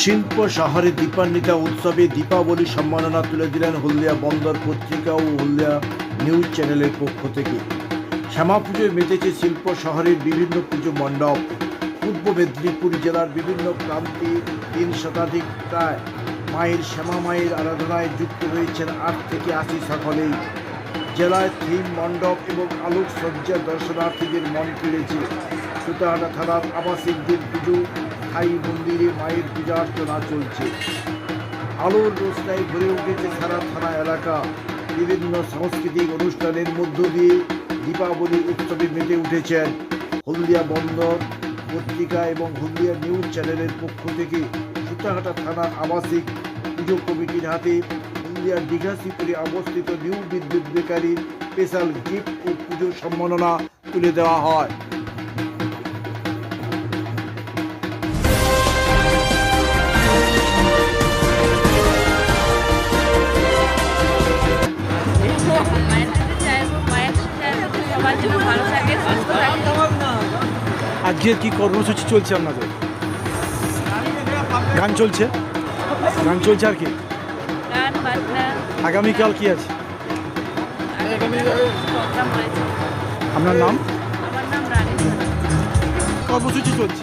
শিল্প শহরে দীপান্বিতা উৎসবে দীপাবলি সম্মাননা তুলে দিলেন হলদিয়া বন্দর পত্রিকা ও হলদিয়া নিউজ চ্যানেলের পক্ষ থেকে। শ্যামা পুজোয় মেতেছে শিল্প শহরের বিভিন্ন পুজো মণ্ডপ। পূর্ব মেদিনীপুর জেলার বিভিন্ন প্রান্তে তিন শতাধিক প্রায় মায়ের শ্যামা মায়ের আরাধনায় যুক্ত হয়েছেন আট থেকে আশি সকলেই। জেলায় থিম মণ্ডপ এবং আলোক সজ্জা দর্শনার্থীদের মন কেড়েছে। সুতাহাটা থানার আবাসিকদের পুজো স্থায়ী মন্দিরে মায়ের পূজা অর্চনা চলছে। আলোর রোশনায় ভরে উঠেছে সারা থানা এলাকা। বিভিন্ন সাংস্কৃতিক অনুষ্ঠানের মধ্য দিয়ে দীপাবলি উৎসবে মেতে উঠেছেন হলদিয়া বন্দর পত্রিকা এবং হলদিয়া নিউজ চ্যানেলের পক্ষ থেকে সুতাহাটা থানার আবাসিক পুজো কমিটির হাতে হলদিয়ার দীঘাশিপুরে অবস্থিত নিউ বিদ্যুৎ বেকারির স্পেশাল গিফট ও পুজো সম্মাননা তুলে দেওয়া হয়। সবার জন্য ভালো থাকে সুস্থ থাকে। আজকের কি কর্মসূচি চলছে আপনাদের? গান চলছে? গান চলছে আর কি? গান বাজনা। আগামীকাল কি আছে? প্রোগ্রাম রয়েছে। আপনার নাম? আমার নাম রানী। কর্মসূচি চলছে।